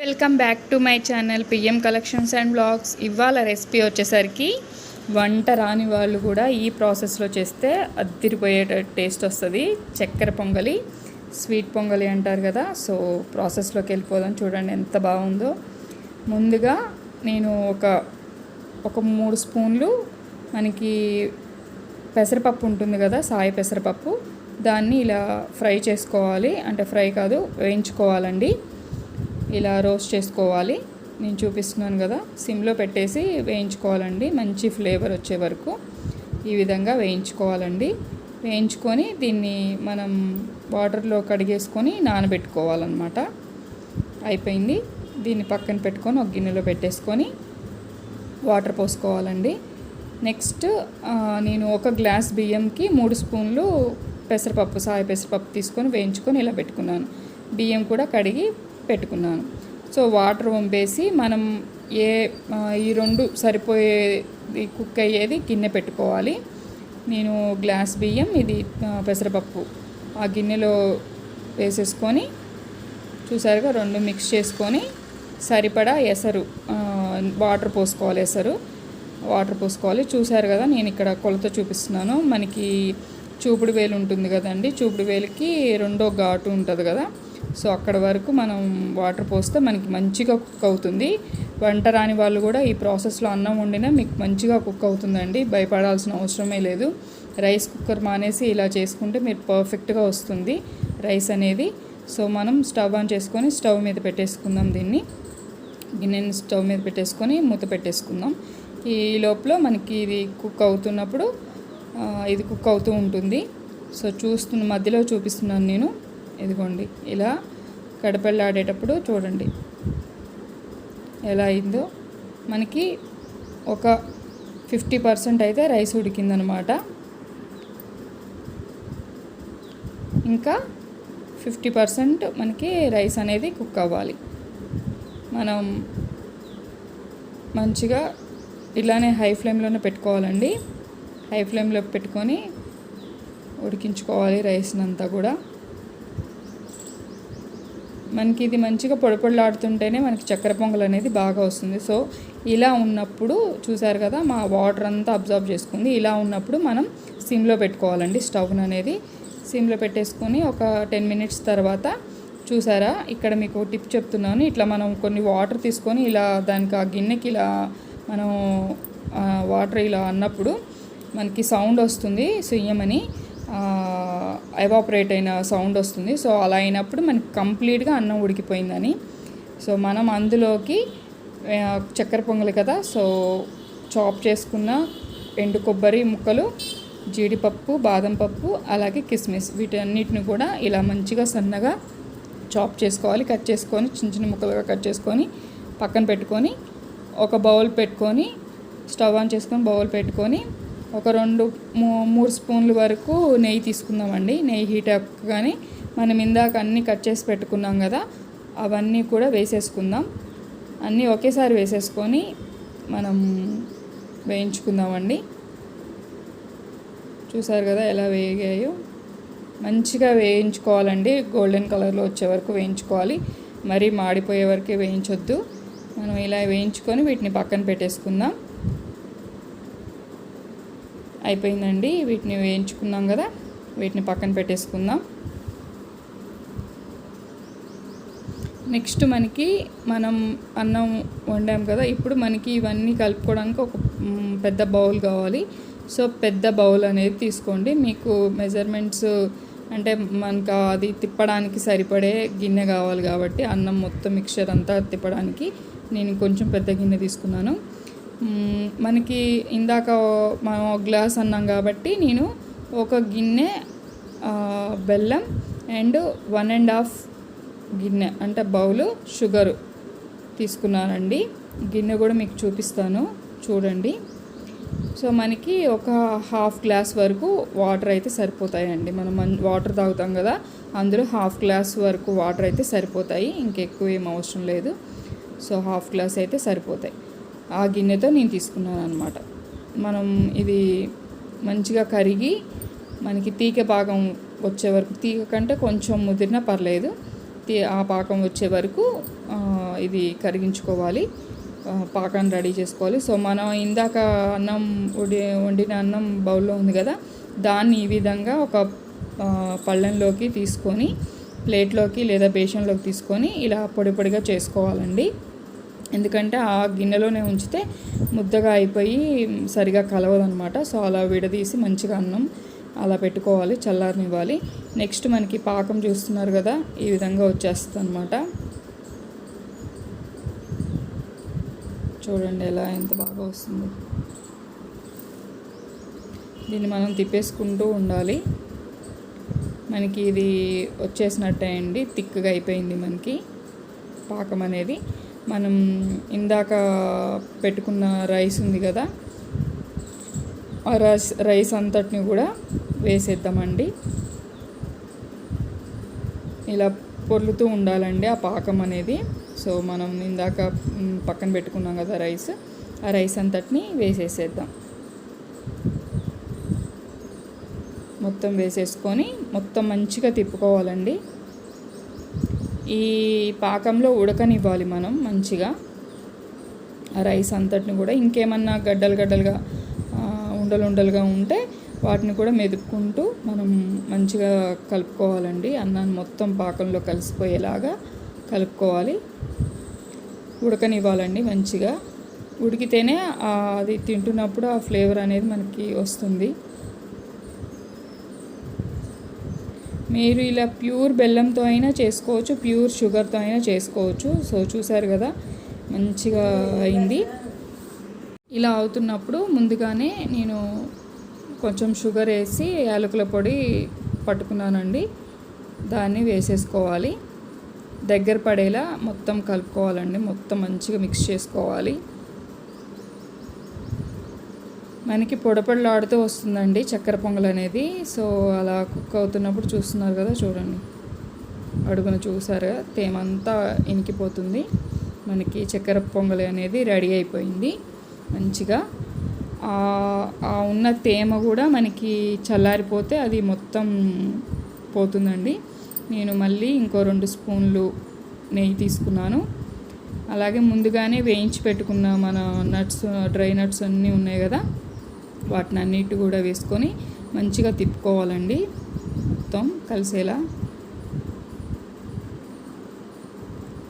Welcome back to my channel PM collections and blogs ఇవాళ recipe వచ్చేసరికి వంట రాని వాళ్ళు కూడా ఈ ప్రాసెస్లో చేస్తే అద్దిరిపోయే టేస్ట్ వస్తుంది. చక్కెర పొంగలి స్వీట్ పొంగలి అంటారు కదా సో ప్రాసెస్లోకి వెళ్ళిపోదాం. చూడండి ఎంత బాగుందో. ముందుగా నేను ఒక ఒక మూడు స్పూన్లు మనకి పెసరపప్పు ఉంటుంది కదా సాయి పెసరపప్పు. దాన్ని ఇలా ఫ్రై చేసుకోవాలి. అంటే ఫ్రై కాదు వేయించుకోవాలండి. ఇలా రోస్ట్ చేసుకోవాలి. నేను చూపిస్తున్నాను కదా సిమ్లో పెట్టేసి వేయించుకోవాలండి. మంచి ఫ్లేవర్ వచ్చే వరకు ఈ విధంగా వేయించుకోవాలండి. వేయించుకొని దీన్ని మనం వాటర్లో కడిగేసుకొని నానబెట్టుకోవాలన్నమాట. అయిపోయింది. దీన్ని పక్కన పెట్టుకొని ఒక గిన్నెలో పెట్టేసుకొని వాటర్ పోసుకోవాలండి. నెక్స్ట్ నేను ఒక గ్లాస్ బియ్యంకి మూడు స్పూన్లు పెసరపప్పు సాయ పెసరపప్పు తీసుకొని వేయించుకొని ఇలా పెట్టుకున్నాను. బియ్యం కూడా కడిగి పెట్టుకున్నాను. సో వాటర్ వంపేసి మనం ఏ ఈ రెండు సరిపోయేది కుక్ అయ్యేది గిన్నె పెట్టుకోవాలి. నేను గ్లాస్ బియ్యం ఇది పెసరపప్పు ఆ గిన్నెలో వేసేసుకొని చూసారుగా రెండు మిక్స్ చేసుకొని సరిపడా ఎసరు వాటర్ పోసుకోవాలి ఎసరు. వాటర్ పోసుకోవాలి. చూసారు కదా నేను ఇక్కడ కొలత చూపిస్తున్నాను. మనకి చూపుడు వేలు ఉంటుంది కదండి చూపుడు వేలుకి రెండో ఘాటు ఉంటుంది కదా. సో అక్కడ వరకు మనం వాటర్ పోస్తే మనకి మంచిగా కుక్ అవుతుంది. వంట రాని వాళ్ళు కూడా ఈ ప్రాసెస్లో అన్నం వండినా మీకు మంచిగా కుక్ అవుతుందండి. భయపడాల్సిన అవసరమే లేదు. రైస్ కుక్కర్ మానేసి ఇలా చేసుకుంటే మీరు పర్ఫెక్ట్గా వస్తుంది రైస్ అనేది. సో మనం స్టవ్ ఆన్ చేసుకొని స్టవ్ మీద పెట్టేసుకుందాం దీన్ని. గిన్నెని స్టవ్ మీద పెట్టేసుకొని మూత పెట్టేసుకుందాం. ఈ లోపల మనకి ఇది కుక్ అవుతున్నప్పుడు ఇది కుక్ అవుతూ ఉంటుంది. సో చూస్తున్న మధ్యలో చూపిస్తున్నాను నేను. ఇదిగోండి ఇలా కడపల్లాడేటప్పుడు చూడండి. ఎలా అయిందో. మనకి ఒక ఫిఫ్టీ పర్సెంట్ అయితే రైస్ ఉడికిందనమాట. ఇంకా ఫిఫ్టీ పర్సెంట్ మనకి రైస్ అనేది కుక్ అవ్వాలి. మనం మంచిగా ఇలానే హై ఫ్లేమ్లోనే పెట్టుకోవాలండి. హై ఫ్లేమ్లో పెట్టుకొని ఉడికించుకోవాలి రైస్ని అంతా కూడా. మనకి ఇది మంచిగా పొడిపొడిలాడుతుంటేనే మనకి చక్కెర పొంగల్ అనేది బాగా వస్తుంది. సో ఇలా ఉన్నప్పుడు చూసారు కదా మా వాటర్ అంతా అబ్జర్వ్ చేసుకుంది. ఇలా ఉన్నప్పుడు మనం సిమ్లో పెట్టుకోవాలండి స్టవ్ అనేది. సిమ్లో పెట్టేసుకొని ఒక టెన్ మినిట్స్ తర్వాత చూసారా ఇక్కడ మీకు టిప్ చెప్తున్నాను. ఇట్లా మనం కొన్ని వాటర్ తీసుకొని ఇలా దానికి ఆ గిన్నెకి ఇలా మనం వాటర్ ఇలా అన్నప్పుడు మనకి సౌండ్ వస్తుంది సుయ్యమని. ఎవాపరేట్ అయిన సౌండ్ వస్తుంది. సో అలా అయినప్పుడు మనకి కంప్లీట్గా అన్నం ఉడికిపోయిందని. సో మనం అందులోకి చక్కెర పొంగలి కదా సో చాప్ చేసుకున్న ఎండు కొబ్బరి ముక్కలు జీడిపప్పు బాదం పప్పు అలాగే కిస్మిస్ వీటన్నిటిని కూడా ఇలా మంచిగా సన్నగా చాప్ చేసుకోవాలి. కట్ చేసుకొని చిన్న చిన్న ముక్కలుగా కట్ చేసుకొని పక్కన పెట్టుకొని ఒక బౌల్ పెట్టుకొని స్టవ్ ఆన్ చేసుకొని బౌల్ పెట్టుకొని ఒక రెండు మూ- మూడు స్పూన్ల వరకు నెయ్యి తీసుకుందామండి. నెయ్యి హీట్ కానీ మనం ఇందాక అన్నీ కట్ చేసి పెట్టుకున్నాం కదా అవన్నీ కూడా వేసేసుకుందాం. అన్నీ ఒకేసారి వేసేసుకొని మనం వేయించుకుందామండి. చూసారు కదా ఎలా వేగాయో? మంచిగా వేయించుకోవాలండి. గోల్డెన్ కలర్లో వచ్చే వరకు వేయించుకోవాలి. మరీ మాడిపోయే వరకే వేయించొద్దు. మనం ఇలా వేయించుకొని వీటిని పక్కన పెట్టేసుకుందాం. అయిపోయిందండి. వీటిని వేయించుకున్నాం కదా వీటిని పక్కన పెట్టేసుకుందాం. నెక్స్ట్ మనకి మనం అన్నం వండాం కదా ఇప్పుడు మనకి ఇవన్నీ కలుపుకోవడానికి ఒక పెద్ద బౌల్ కావాలి. సో పెద్ద బౌల్ అనేది తీసుకోండి. మీకు మెజర్మెంట్స్ అంటే మనకు అది తిప్పడానికి సరిపడే గిన్నె కావాలి కాబట్టి అన్నం మొత్తం మిక్చర్ అంతా తిప్పడానికి నేను కొంచెం పెద్ద గిన్నె తీసుకున్నాను. మనకి ఇందాక మనం ఒక గ్లాస్ అన్నాం కాబట్టి నేను ఒక గిన్నె బెల్లం అండ్ వన్ అండ్ హాఫ్ గిన్నె అంటే బౌలు షుగరు తీసుకున్నానండి. గిన్నె కూడా మీకు చూపిస్తాను చూడండి. సో మనకి ఒక హాఫ్ గ్లాస్ వరకు వాటర్ అయితే సరిపోతాయండి. మనం మన్- వాటర్ తాగుతాం కదా అందులో హాఫ్ గ్లాస్ వరకు వాటర్ అయితే సరిపోతాయి. ఇంకెక్కువ ఏం అవసరం లేదు. సో హాఫ్ గ్లాస్ అయితే సరిపోతాయి. ఆ గిన్నెతో నేను తీసుకున్నాను అనమాట మనం ఇది మంచిగా కరిగి మనకి తీగ పాకం వచ్చే వరకు తీగ కంటే కొంచెం ముదిరినా పర్లేదు. తీ- ఆ పాకం వచ్చే వరకు ఇది కరిగించుకోవాలి. పాకాన్ని రెడీ చేసుకోవాలి. సో మనం ఇందాక అన్నం ఉడి వండిన అన్నం బౌల్లో ఉంది కదా దాన్ని ఈ విధంగా ఒక పళ్ళెంలోకి తీసుకొని ప్లేట్లోకి లేదా బేషన్లోకి తీసుకొని ఇలా పొడి పొడిగా చేసుకోవాలండి. ఎందుకంటే ఆ గిన్నెలోనే ఉంచితే ముద్దగా అయిపోయి సరిగా కలవదనమాట. సో అలా విడదీసి మంచిగా అన్నం అలా పెట్టుకోవాలి చల్లారనివ్వాలి. నెక్స్ట్ మనకి పాకం చూస్తున్నారు కదా ఈ విధంగా వచ్చేస్తుంది అనమాట చూడండి ఎలా ఎంత బాగా వస్తుంది. దీన్ని మనం తిప్పేసుకుంటూ ఉండాలి. మనకి ఇది వచ్చేసినట్టే అండి థిక్గా అయిపోయింది మనకి పాకం అనేది. మనం ఇందాక పెట్టుకున్న రైస్ ఉంది కదా ఆ రైస్ రైస్ అంతటిని కూడా వేసేద్దామండి. ఇలా పొర్లుతూ ఉండాలండి ఆ పాకం అనేది. సో మనం ఇందాక పక్కన పెట్టుకున్నాం కదా రైస్ ఆ రైస్ అంతటిని వేసేసేద్దాం. మొత్తం వేసేసుకొని మొత్తం మంచిగా తిప్పుకోవాలండి. ఈ పాకంలో ఉడకనివ్వాలి మనం మంచిగా. ఆ రైస్ అంతటిని కూడా ఇంకేమన్నా గడ్డలు గడ్డలుగా ఉండలు ఉండలుగా ఉంటే వాటిని కూడా మెదుపుకుంటూ మనం మంచిగా కలుపుకోవాలండి. అన్నాన్ని మొత్తం పాకంలో కలిసిపోయేలాగా కలుపుకోవాలి. ఉడకనివ్వాలండి మంచిగా. ఉడికితేనే అది తింటున్నప్పుడు ఆ ఫ్లేవర్ అనేది మనకి వస్తుంది. మీరు ఇలా ప్యూర్ బెల్లంతో అయినా చేసుకోవచ్చు ప్యూర్ షుగర్తో అయినా చేసుకోవచ్చు. సో చూసారు కదా మంచిగా అయింది. ఇలా అవుతున్నప్పుడు ముందుగానే నేను కొంచెం షుగర్ వేసి యాలకుల పొడి పట్టుకున్నానండి. దాన్ని వేసేసుకోవాలి. దగ్గర పడేలా మొత్తం కలుపుకోవాలండి. మొత్తం మంచిగా మిక్స్ చేసుకోవాలి. మనకి పొడపొడలాడుతూ వస్తుందండి చక్కెర పొంగల్ అనేది. సో అలా కుక్ అవుతున్నప్పుడు చూస్తున్నారు కదా చూడండి. అడుగున చూసారు తేమంతా ఇనికిపోతుంది. మనకి చక్కెర పొంగలి అనేది రెడీ అయిపోయింది మంచిగా. ఆ- ఆ ఉన్న తేమ కూడా మనకి చల్లారిపోతే అది మొత్తం పోతుందండి. నేను మళ్ళీ ఇంకో రెండు స్పూన్లు నెయ్యి తీసుకున్నాను. అలాగే ముందుగానే వేయించి పెట్టుకున్న మన నట్స్ డ్రై నట్స్ అన్నీ ఉన్నాయి కదా వాటిని అన్నిటి కూడా వేసుకొని మంచిగా తిప్పుకోవాలండి. మొత్తం కలిసేలా.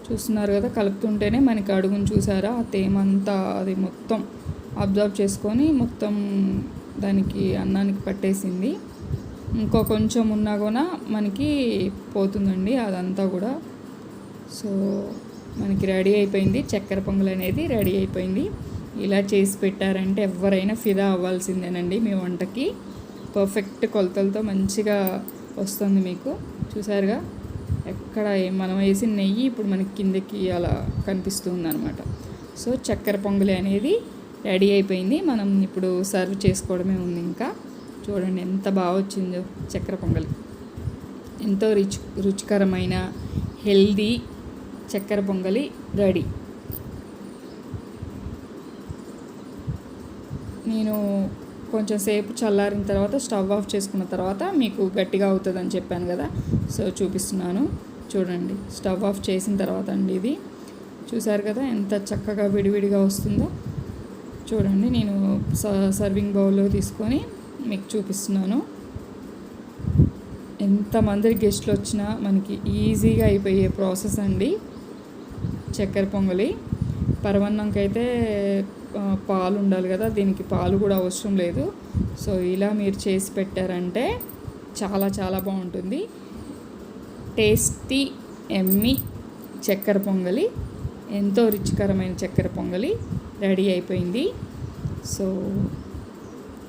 చూస్తున్నారు కదా కలుపుతుంటేనే మనకి అడుగును చూసారా? ఆ తేమంతా అది మొత్తం అబ్జర్వ్ చేసుకొని మొత్తం దానికి అన్నానికి పట్టేసింది. ఇంకో కొంచెం ఉన్నా కూడా మనకి పోతుందండి అదంతా కూడా. సో మనకి రెడీ అయిపోయింది. చక్కెర పొంగల్ అనేది రెడీ అయిపోయింది. ఇలా చేసి పెట్టారంటే ఎవరైనా ఫిదా అవ్వాల్సిందేనండి మీ వంటకి. పర్ఫెక్ట్ కొలతలతో మంచిగా వస్తుంది మీకు. చూసారుగా? ఎక్కడ మనం వేసిన నెయ్యి ఇప్పుడు మనకి కిందకి అలా కనిపిస్తుంది అనమాట సో చక్కెర పొంగలి అనేది రెడీ అయిపోయింది. మనం ఇప్పుడు సర్వ్ చేసుకోవడమే ఉంది ఇంకా. చూడండి ఎంత బాగా వచ్చిందో చక్కెర పొంగలి. ఎంతో రుచి రుచికరమైన హెల్దీ చక్కెర పొంగలి రెడీ. నేను కొంచెం సేపు చల్లారిన తర్వాత స్టవ్ ఆఫ్ చేసుకున్న తర్వాత మీకు గట్టిగా అవుతుందని చెప్పాను కదా. సో చూపిస్తున్నాను. చూడండి. స్టవ్ ఆఫ్ చేసిన తర్వాత అండి ఇది. చూసారు కదా ఎంత చక్కగా విడివిడిగా వస్తుందో. చూడండి నేను స- సర్వింగ్ బౌల్లో తీసుకొని మీకు చూపిస్తున్నాను. ఎంతమంది గెస్ట్లు వచ్చినా మనకి ఈజీగా అయిపోయే ప్రాసెస్ అండి. చక్కెర పొంగలి. పరవన్నంకైతే పాలు ఉండాలి కదా దీనికి పాలు కూడా అవసరం లేదు. సో ఇలా మీరు చేసి పెట్టారంటే చాలా చాలా బాగుంటుంది. టేస్టీ ఎమ్మి చక్కెర పొంగలి ఎంతో రుచికరమైన చక్కెర పొంగలి రెడీ అయిపోయింది. సో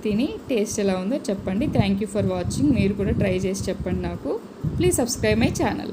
తిని టేస్ట్ ఎలా ఉందో చెప్పండి. థ్యాంక్ యూ ఫర్ వాచింగ్ మీరు కూడా ట్రై చేసి చెప్పండి నాకు. Please subscribe my channel